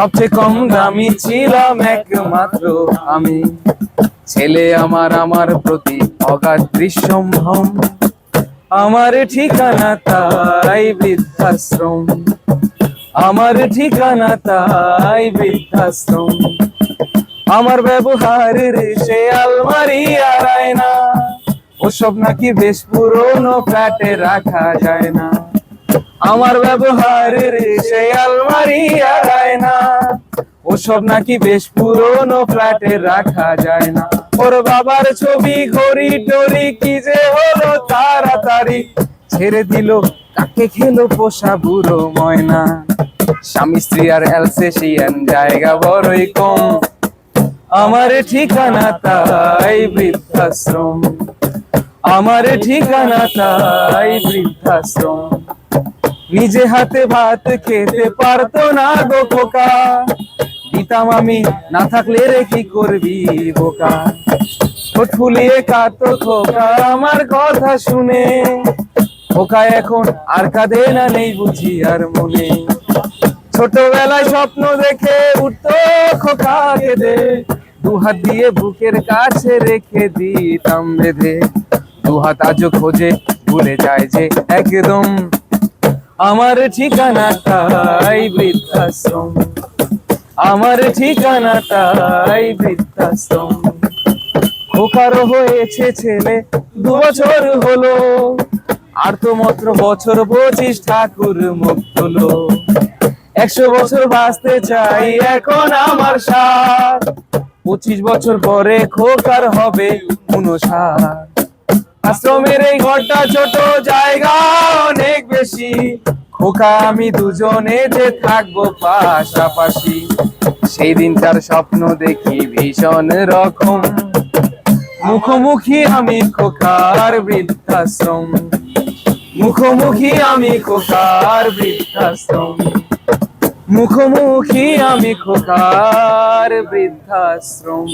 সবচেয়ে কম দামি ছিলাম একমাত্র আমি। ছেলে আমার আমার প্রতি অগাধ দৃশ্যম্ভম। আমার ঠিকানা তাই বৃদ্ধাশ্রম। আমার ঠিকানা তাই বৃদ্ধাশ্রম। আমার ব্যবহার সে আলমারি আর ওসব নাকি বেশ পুরনো ফ্ল্যাটে রাখা যায় না। আমার ব্যবহার রে সে আলমারি আর আয়না ওসব নাকি বেশ পুরনো ফ্ল্যাটে রাখা যায় না। ওর বাবার ছবি, ঘড়ি টড়ি কি যে হলো তাড়াতাড়ি ছেড়ে দিল। কাকে খেলো পোষা বুড়ো ময়না। স্বামী স্ত্রী আর অ্যালসেশিয়ান, জায়গা বড়ই কম। আমার ঠিকানা তাই বৃদ্ধাশ্রম। আমার ঠিকানা তাই বৃদ্ধাশ্রম। নিজে হাতে ভাত খেতে পারতো না গো খোকা। দিতাম আমি, না থাকলে রে কি করবি বোকা? ফুলিয়ে কাতো খোকা আমার কথা শুনে। খোকা এখন আর কাঁদে না নেই বুঝি আর মনে। ছোটবেলায় স্বপ্ন দেখে উঠতো খোকা কেঁদে দু। হাত দিয়ে বুকের কাছে রেখে দিতাম বেঁধে। দু হাত আজও খোঁজে, ভুলে যায় যে একদম আমার ঠিকানা তাই বৃদ্ধাশ্রম। আমার ঠিকানা তাই বৃদ্ধাশ্রম। খোকারও হয়েছে ছেলে, দু বছর হলো। আর তো মাত্র বছর পঁচিশ ঠাকুর মুখ হলো একশো বছর বাঁচতে চাই এখন আমার সার। পঁচিশ বছর পরে খোকার হবে উনষাট আশ্রমের এই ঘরটা ছোট জায়গা। বেশি খোকা, আমি দুজনে যে থাকব পাশাপাশি। সেই দিনটার স্বপ্ন দেখি ভীষণ রকম। মুখোমুখি আমি খোকার বৃদ্ধাশ্রম। মুখোমুখি আমি খোকার বৃদ্ধাশ্রম। মুখোমুখি আমি খোকার বৃদ্ধাশ্রম।